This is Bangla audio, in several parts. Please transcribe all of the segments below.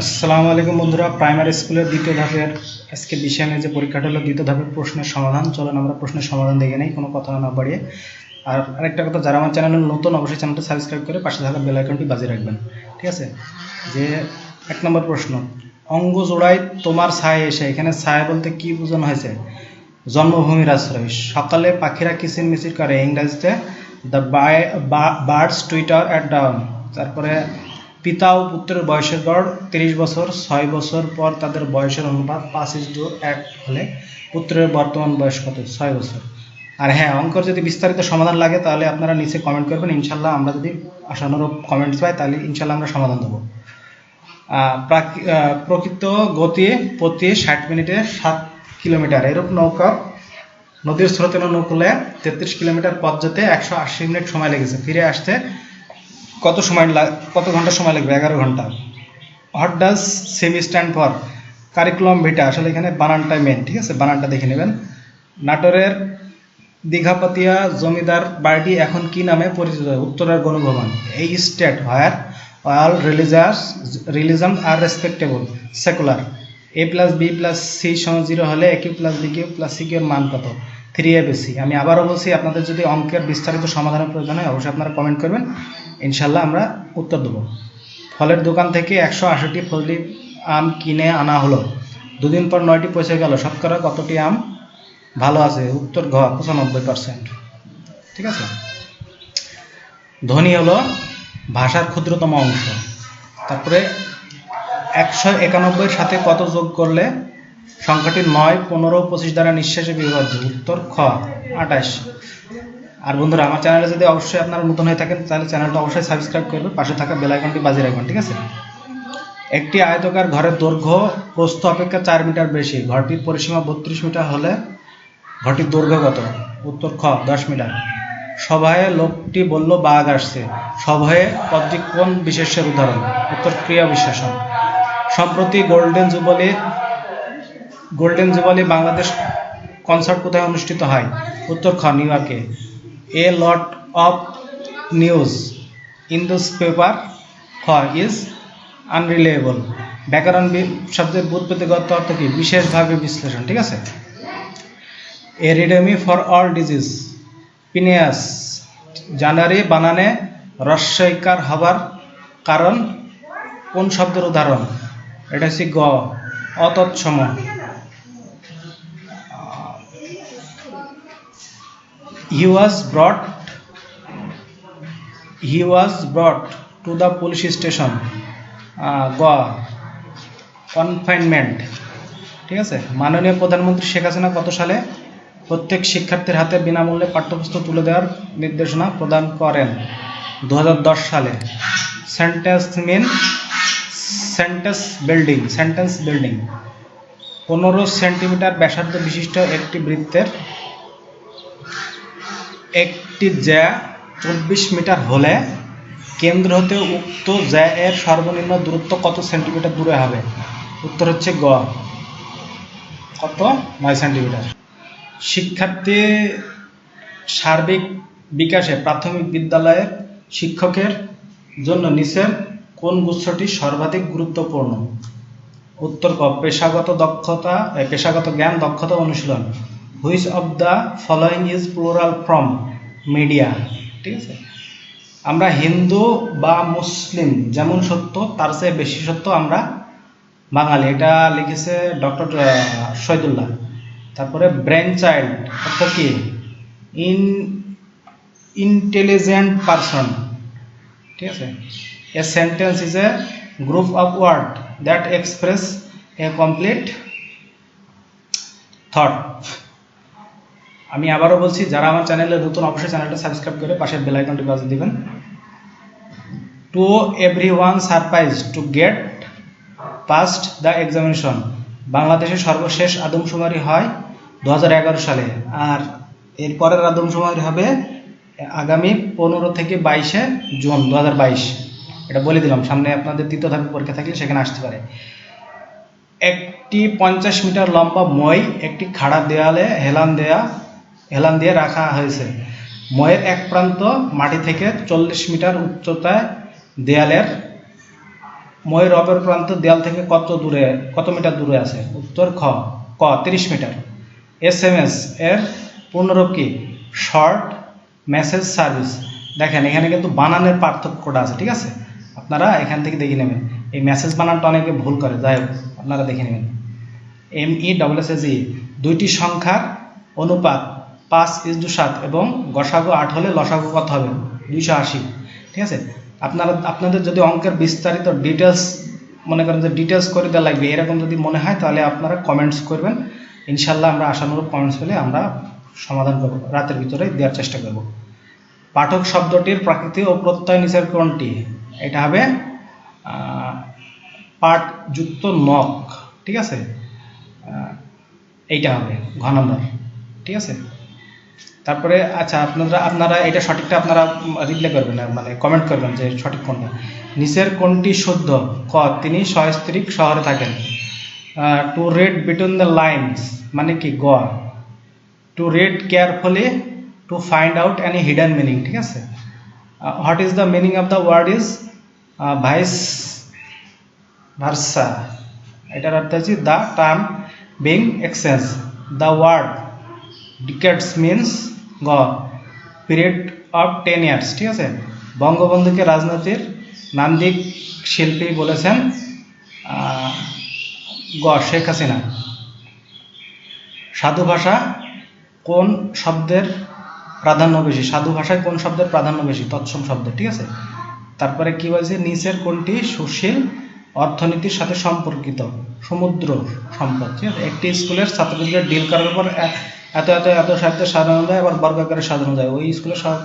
আসসালামু আলাইকুম বন্ধুরা প্রাইমারি স্কুলের দ্বিতীয় ধাপের আজকে বিষয় নিয়ে যে পরীক্ষাটা হলো দ্বিতীয় ধাপের প্রশ্নের সমাধান, চলুন আমরা প্রশ্নের সমাধান দেখে নেই, কোনো কথা না বাড়িয়ে। আর আরেকটা কথা, যারা আমার চ্যানেলে নতুন, অবশ্যই চ্যানেলটা সাবস্ক্রাইব করে পাশে থাকা বেল আইকনটি বাজিয়ে রাখবেন, ঠিক আছে? যে এক নম্বর প্রশ্ন, অঙ্গ জোড়ায় তোমার ছায় এসে, এখানে ছায় বলতে কি বোঝানো হয়েছে? জন্মভূমির আশ্রয়, সকালে পাখিরা কিচির মিচির করে, ইংরেজিতে the birds twitter at dawn তারপরে পিতা ও পুত্রের বয়সের গড় তিরিশ বছর, ছয় বছর পর তাদের বয়সের অনুপাত পাঁচ ইস্টু এক হলে পুত্রের বর্তমান বয়স কত? ছয় বছর। আর হ্যাঁ অঙ্কর যদি বিস্তারিত সমাধান লাগে তাহলে আপনারা নিচে কমেন্ট করবেন ইনশাল্লাহ আমরা যদি আশানুরূপ কমেন্টস পাই তাহলে ইনশাল্লাহ আমরা সমাধান দেবো। প্রকৃত গতি প্রতি ষাট মিনিটে সাত কিলোমিটার, এরূপ নৌকা নদীর স্রোতে নৌকলে তেত্রিশ কিলোমিটার পথ যেতে একশো আশি মিনিট সময় লেগেছে। ফিরে আসতে কত সময় কত ঘণ্টা সময় লাগবে? এগারো ঘণ্টা। What does CV stand for curriculum vitae আসলে এখানে বানানটা মেন ঠিক আছে? বানানটা দেখে নেবেন। নাটোরের দীঘাপাতিয়া জমিদার বাড়িটি এখন কি নামে পরিচিত? উত্তরের গণভবন। এই state where all religious religion are respectable secular A plus B plus C সমান জিরো হলে A Q plus B Q plus C কিউর মান কত? থ্রি এ বেশি। আমি আবারও বলছি, আপনাদের যদি অঙ্কের বিস্তারিত সমাধানের প্রয়োজন হয়, অবশ্যই আপনারা কমেন্ট করবেন। ইনশাল্লাহ আমরা উত্তর দেবো। ফলের দোকান থেকে একশো আশিটি ফজলি আম কিনে আনা হলো। দুদিন পর নয়টি পয়সা গেল। শতকরা কতটি আম? ভালো আছে। উত্তর ঘ পঁচানব্বই পার্সেন্ট ঠিক আছে? ধ্বনি হলো ভাষার ক্ষুদ্রতম অংশ। তারপরে একশো একানব্বইয়ের সাথে কত যোগ করলে সংখ্যাটি নয়, পনেরো, পঁচিশ দ্বারা নিঃশ্বাসে বিভাজ্য উত্তর খ, আঠাশ। আর বন্ধুরা, আমার চ্যানেলে যদি অবশ্যই আপনারা নতুন হয়ে থাকেন, তাহলে চ্যানেলটা অবশ্যই সাবস্ক্রাইব করবে পাশে থাকা বেল আইকনটি বাজিয়ে রাখবেন, ঠিক আছে? একটি আয়তকার ঘরের দৈর্ঘ্য, প্রস্থ অপেক্ষা চার মিটার বেশি, ঘরটির পরিসীমা বত্রিশ মিটার হলে ঘরটির দৈর্ঘ্য কত? উত্তর খ, দশ মিটার। সভায় লোকটি বলল, বাঘ আসছে। সভায় পদটি কোন বিশেষের উদাহরণ, উত্তর ক্রিয়া বিশেষণ সম্প্রতি golden jubilee golden jubilee Bangladesh concert কোথায় অনুষ্ঠিত হয়? উত্তর খ, নিউ ইয়র্কে। A lot of news in this paper খ ইজ আনরিলেবল ব্যাকরণ শব্দের বুৎপত্তিগত অর্থ কি? বিশেষভাবে বিশ্লেষণ, ঠিক আছে? এ রিডেমি ফর অল ডিজিজ পিনিয়াস জানুয়ারি বানানে রস্বইকার হবার কারণ কোন শব্দের উদাহরণ? এটা হচ্ছে গ, অতৎসম। He was brought he was brought to the police station গ কনফাইনমেন্ট ঠিক আছে? মাননীয় প্রধানমন্ত্রী শেখ হাসিনা কত সালে প্রত্যেক শিক্ষার্থীর হাতে বিনামূল্যে পাঠ্যপুস্তক তুলে দেওয়ার নির্দেশনা প্রদান করেন? দু হাজার দশ সালে। Sentence mean sentence building sentence building পনেরো সেন্টিমিটার ব্যাসার্ধ বিশিষ্ট একটি বৃত্তের একটি জ্যা চব্বিশ মিটার হলে কেন্দ্র হতে উক্ত জ্যা এর সর্বনিম্ন দূরত্ব কত সেন্টিমিটার দূরে হবে? উত্তর হচ্ছে গ। কত? নয় সেন্টিমিটার। শিক্ষার্থী সার্বিক বিকাশে প্রাথমিক বিদ্যালয়ের শিক্ষকের জন্য নিচের কোন গুচ্ছটি সর্বাধিক গুরুত্বপূর্ণ? উত্তর ক, পেশাগত দক্ষতা পেশাগত জ্ঞান, দক্ষতা, অনুশীলন। Which of the following is plural from media ঠিক আছে? আমরা হিন্দু বা মুসলিম, যেমন সত্য, তার চেয়ে বেশি সত্য আমরা বাঙালি। এটা লিখেছে ডক্টর শহীদুল্লাহ। তারপরে ব্রেন চাইল্ড অর্থ কি? ইন ইন্টেলিজেন্ট পারসন ঠিক আছে? A sentence is a group of word that express a complete thought আমি আবারও বলছি, যারা আমার চ্যানেলে নতুন, অবশ্যই চ্যানেলটা সাবস্ক্রাইব করে পাশের বেল আইকনটি বাজিয়ে দিবেন। To every one surprise to get past the examination বাংলাদেশের সর্বশেষ আদমশুমারি হয় দু হাজার এগারো সালে, আর এরপরের আদমশুমারি হবে আগামী পনেরো থেকে বাইশে জুন দু হাজার বাইশ। এটা বলে দিলাম, সামনে আপনাদের তৃতীয় ধাপের পরীক্ষা থাকলে সেখানে আসতে পারে। একটি পঞ্চাশ মিটার লম্বা মই, একটি খাড়া দেয়ালে হেলান দেয়া হেলান দিয়ে রাখা হয়েছে। ময়ের এক প্রান্ত মাটি থেকে চল্লিশ মিটার উচ্চতায় দেয়ালের, ময়ের অপর প্রান্ত দেয়াল থেকে কত দূরে, কত মিটার দূরে আছে? উত্তর খ, ক, তিরিশ মিটার। এস এম এস এর পূর্ণরূপ কি? Short message service. দেখেন, এখানে কিন্তু বানানের পার্থক্যটা আছে, ঠিক আছে? আপনারা এখান থেকে দেখে নেবেন। এই মেসেজ বানানটা অনেকে ভুল করে, যাই হোক, আপনারা দেখে নেবেন। M E double S S E, দুইটি সংখ্যার অনুপাত পাঁচ ইস দু সাত এবং গসাগু আট হলে লসাগু কত হবে? দুইশো আশি। ঠিক আছে? আপনারা আপনাদের যদি অঙ্কের বিস্তারিত ডিটেলস মনে করেন যে ডিটেলস করে দেওয়া লাগবে এরকম যদি মনে হয় তাহলে আপনারা কমেন্টস করবেন। ইনশাল্লাহ আমরা আশানুরূপ কমেন্টস পেলে আমরা সমাধান করব রাতের ভিতরে দেওয়ার চেষ্টা করব। পাঠক শব্দটির প্রাকৃতি ও প্রত্যয় নিচের কোনটি এটা হবে আহ, পাঠযুক্ত নখ ঠিক আছে? এইটা হবে ঘ ঠিক আছে? তারপরে আচ্ছা আপনারা আপনারা, এটা সঠিকটা আপনারা রিপ্লাই করবেন মানে কমেন্ট করবেন যে সঠিক কোনটা। নিচের কোনটি শুদ্ধ? ক, তিনি সস্ত্রীক শহরে থাকেন। To read between the lines মানে কি? গ। To read carefully to find out any hidden meaning ঠিক আছে? What is the meaning of the word is vice versa এটার অর্থ হচ্ছে the term being exchange the word decades means গ পিরিয়ড অফ টেন ইয়ার্স ঠিক আছে? বঙ্গবন্ধুকে রাজনীতির নান্দিক শিল্পী বলেছেন গ, শেখ হাসিনা। সাধু ভাষা কোন শব্দের প্রাধান্য বেশি? সাধু ভাষায় কোন শব্দের প্রাধান্য বেশি? তৎসম শব্দ, ঠিক আছে? তারপরে কি বলছে? নিচের কোনটি সুশীল অর্থনীতির সাথে সম্পর্কিত? সমুদ্র সম্পদ, ঠিক আছে? একটি স্কুলের ছাত্রছাত্রীদের ডিল করার পর এত এত এত সাহিত্যে সাজানো যায়, আবার বর্গাকারে সাজানো যায়। ওই স্কুলে সব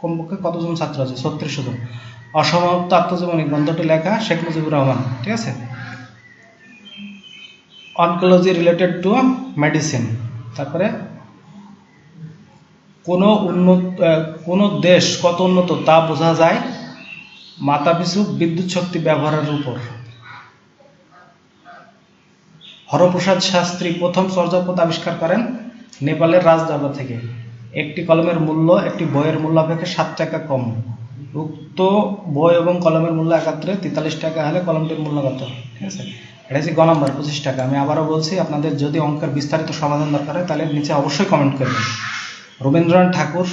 কমপক্ষে কতজন ছাত্র আছে? ছত্রিশশো জন। অসমাপ্ত আত্মজীবনী গ্রন্থটি লেখা শেখ মুজিবুর রহমান, ঠিক আছে? অনকোলজি রিলেটেড টু মেডিসিন তারপরে, কোনো উন্নত কোনো দেশ কত উন্নত তা বোঝা যায় মাথাপিছু বিদ্যুৎ শক্তি ব্যবহারের উপর। হরপ্রসাদ শাস্ত্রী প্রথম চর্যাপদ আবিষ্কার করেন নেপালের রাজদরবার থেকে। একটি কলমের মূল্য, একটি বইয়ের মূল্য অপেক্ষা সাত টাকা কম। উক্ত বই এবং কলমের মূল্য একাত্রে তেতাল্লিশ টাকা হলে কলমটির মূল্য কত? ঠিক আছে। এটা হচ্ছে গ নম্বর, পঁচিশ টাকা। আমি আবারও বলছি, আপনাদের যদি অঙ্কের বিস্তারিত সমাধান দরকার হয়, তাহলে নিচে অবশ্যই কমেন্ট করবেন। রবীন্দ্রনাথ ঠাকুর,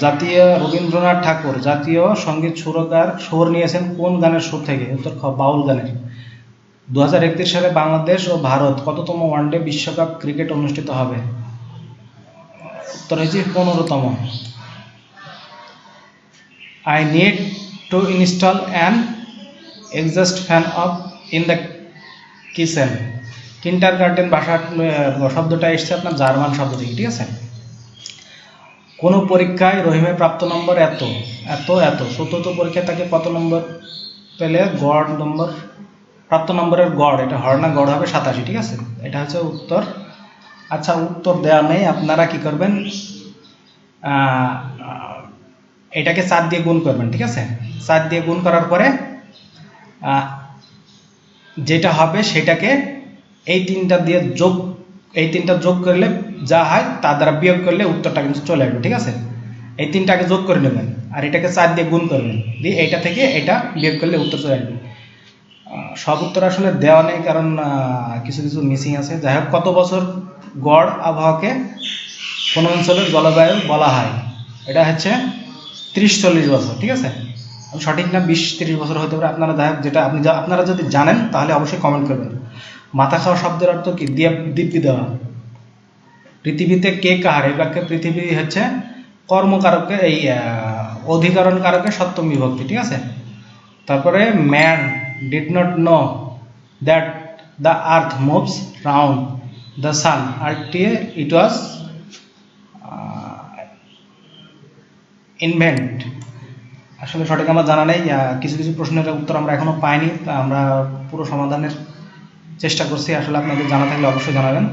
জাতীয় রবীন্দ্রনাথ ঠাকুর, জাতীয় সংগীত সুরকার সুর নিয়েছেন কোন গানের সুর থেকে? উত্তর বাউল গানের। দু হাজার একত্রিশ সালে বাংলাদেশ ও ভারত কততম ওয়ানডে বিশ্বকাপ ক্রিকেট অনুষ্ঠিত হবে? উত্তর হয়েছে পনেরোতম। I need to install an exhaust fan off in the kitchen kindergarten ভাষা শব্দটা এসছে আপনার জার্মান শব্দ থেকে, ঠিক আছে? কোনো পরীক্ষায় রহিমের প্রাপ্ত নম্বর এত এত এত। চতুর্থ পরীক্ষায় তাকে কত নম্বর পেলে? গড় নম্বর প্রাপ্ত নম্বরের গড়, এটা হরনা গড় হবে সাতাশি, ঠিক আছে? এটা হচ্ছে উত্তর। আচ্ছা উত্তর দেওয়া নেই, আপনারা কি করবেন? এটাকে চার দিয়ে গুণ করবেন, ঠিক আছে? চার দিয়ে গুণ করার পরে যেটা হবে সেটাকে এই তিনটা দিয়ে যোগ, এই তিনটা যোগ করলে যা হয়, তার দ্বারা বিয়োগ করলে উত্তরটা কিন্তু চলে আসবে, ঠিক আছে? এই তিনটাকে যোগ করে নেবেন, আর এটাকে চার দিয়ে গুণ করবেন, দিয়ে এইটা থেকে এটা বিয়োগ করলে উত্তর চলে আসবে। সব উত্তর আসলে দেওয়া নেই, কারণ কিছু কিছু মিসিং আছে। যাই হোক, কত বছর গড় আবহাওয়াকে কোনো অঞ্চলের জলবায়ু বলা হয়? এটা হচ্ছে ত্রিশ চল্লিশ বছর, ঠিক আছে? সঠিক না, বিশ তিরিশ বছর হতে পারে, আপনারা যাই হোক, যেটা আপনি আপনারা যদি জানেন, তাহলে অবশ্যই কমেন্ট করবেন। মাথা খাওয়া শব্দের অর্থ কি? দিব্যি দেওয়া। পৃথিবীতে কে কাহার বাক্যে পৃথিবী হচ্ছে কর্মকারকে, এই অধিকরণ কারকে সপ্তম বিভক্তি, ঠিক আছে? তারপরে man did not know that the earth moves round the sun আর টি ইট ওয়াজ ইনভেন্ট আসলে সঠিক আমার জানা নেই কিছু কিছু প্রশ্নের উত্তর আমরা এখনও পাইনি, তা আমরা পুরো সমাধানের চেষ্টা করছি। আসলে আপনাদের জানা থাকলে অবশ্যই জানাবেন।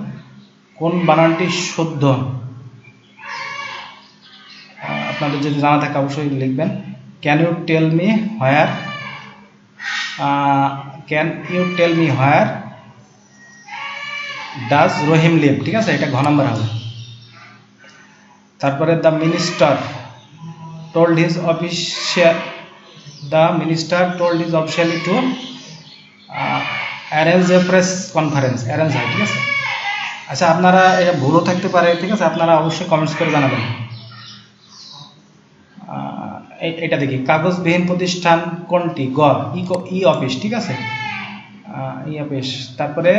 কোন বানানটি শুদ্ধ আপনাদের যদি জানা থাকে অবশ্যই লিখবেন। Can you tell me where can you tell me where does Rahim live ঠিক আছে, এটা ঘ নম্বর হবে। তারপরে the minister told his official the minister told is officially to arrange a press conference arrange হয়, ঠিক আছে? আচ্ছা আপনারা এটা ভুলও থাকতে পারে, ঠিক আছে? আপনারা অবশ্যই কমেন্টস করে জানাবেন। এটা দেখি, কাগজবিহীন প্রতিষ্ঠান কোনটি? গ ই অফিস, ঠিক আছে? E office. তারপরে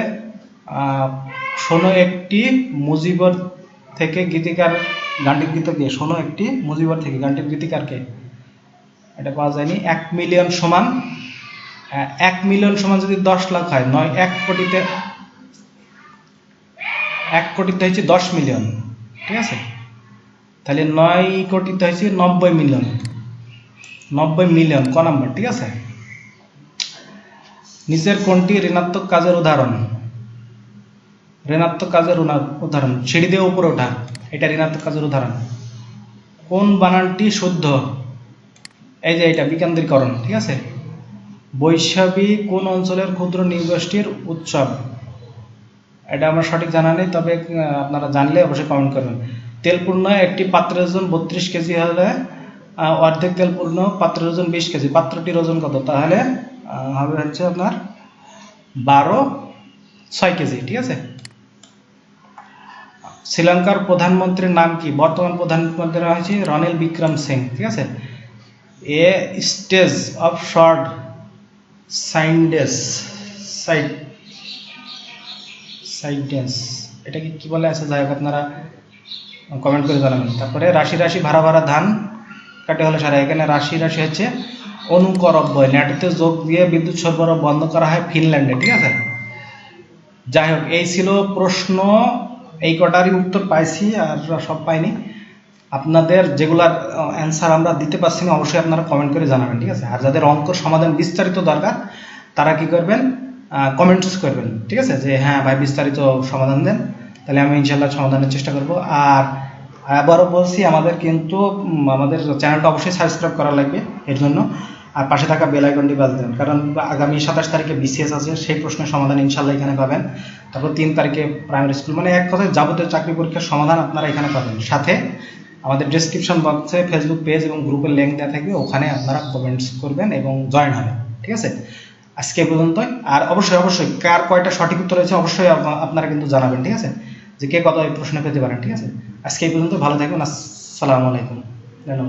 শোনো একটি মুজিবর থেকে গীতিকার, গানটির গীত কে? শোনো একটি মুজিবর থেকে, গানটির গীতিকার কে? এটা পাওয়া যায়নি। এক মিলিয়ন সমান এক মিলিয়ন সমান যদি দশ লাখ হয়, নয়, এক কোটিতে এক কোটিতে হয়েছে দশ মিলিয়ন, ঠিক আছে? তাহলে নয় কোটিতে হয়েছে নব্বই মিলিয়ন। নব্বই মিলিয়ন, ক নাম্বার, ঠিক আছে? নিচের কোনটি ঋণাত্মক কাজের উদাহরণ? ঋণাত্মক কাজের উদাহরণ, সিঁড়ি দিয়ে উপরে ওঠা, এটা ঋণাত্মক কাজের উদাহরণ। কোন বানানটি শুদ্ধ? এই যে এটা, বিকেন্দ্রীকরণ, ঠিক আছে? বৈশাখী কোন অঞ্চলের ক্ষুদ্র নৃগোষ্ঠীর উৎসব? এটা আমার সঠিক জানা নেই, তবে আপনারা জানলে অবশ্যই কমেন্ট করবেন। তেলপূর্ণ একটি পাত্রের ওজন বত্রিশ কেজি হলে অর্ধেক তেলপূর্ণ পাত্রের ওজন বিশ কেজি। পাত্রটির ওজন কত? তাহলে হবে হচ্ছে আপনার বারো, ছয় কেজি, ঠিক আছে? শ্রীলঙ্কার প্রধানমন্ত্রীর নাম কি? বর্তমান প্রধানমন্ত্রী হয়েছে রনিল বিক্রম সিং, ঠিক আছে? A stage of short sightedness sight sightedness. এটাকে কি বলে? আছে যাই হোক, আপনারা কমেন্ট করে জানাবেন। তারপরে রাশি রাশি ভাড়া ভাড়া ধান। কাটে হলে সারা। এখানে রাশি রাশি হচ্ছে অনুকরব্য নেটতে যোগ দিয়ে বিদ্যুৎ সরবরাহ বন্ধ করা হয় ফিনল্যান্ডে, ঠিক আছে? যাই হোক, এই ছিল প্রশ্ন। এই কটারই উত্তর পাইছি আর সব পাইনি। আপনাদের যেগুলার অ্যান্সার আমরা দিতে পারছি না, অবশ্যই আপনারা কমেন্ট করে জানাবেন, ঠিক আছে? আর যাদের অঙ্ক সমাধান বিস্তারিত দরকার, তারা কি করবেন? কমেন্টস করবেন, ঠিক আছে? যে হ্যাঁ ভাই বিস্তারিত সমাধান দেন, তাহলে আমি ইনশাল্লাহ সমাধানের চেষ্টা করব। আর আবারও বলছি, আমাদের কিন্তু আমাদের চ্যানেলটা অবশ্যই সাবস্ক্রাইব করা লাগবে এর জন্য। আর পাশে থাকা বেল আইকনটি বাজ দেন কারণ আগামী সাতাশ তারিখে বিসিএস আছে, সেই প্রশ্নের সমাধান ইনশাল্লাহ এখানে পাবেন। তারপর তিন তারিখে প্রাইমারি স্কুল মানে এক কথায় যাবতীয় চাকরি পরীক্ষার সমাধান আপনারা এখানে পাবেন। সাথে আমাদের ডেসক্রিপশন বক্সে ফেসবুক পেজ এবং গ্রুপের লিঙ্ক দেওয়া থাকবে, ওখানে আপনারা কমেন্টস করবেন এবং জয়েন হবেন, ঠিক আছে? আজকে পর্যন্তই, আর অবশ্যই অবশ্যই, কার কয়টা সঠিক উত্তর রয়েছে অবশ্যই আপনারা কিন্তু জানাবেন, ঠিক আছে? যে কে কত প্রশ্ন পেতে পারেন, ঠিক আছে? আজকে এই পর্যন্ত ভালো থাকবেন আসসালামু আলাইকুম। ধন্যবাদ।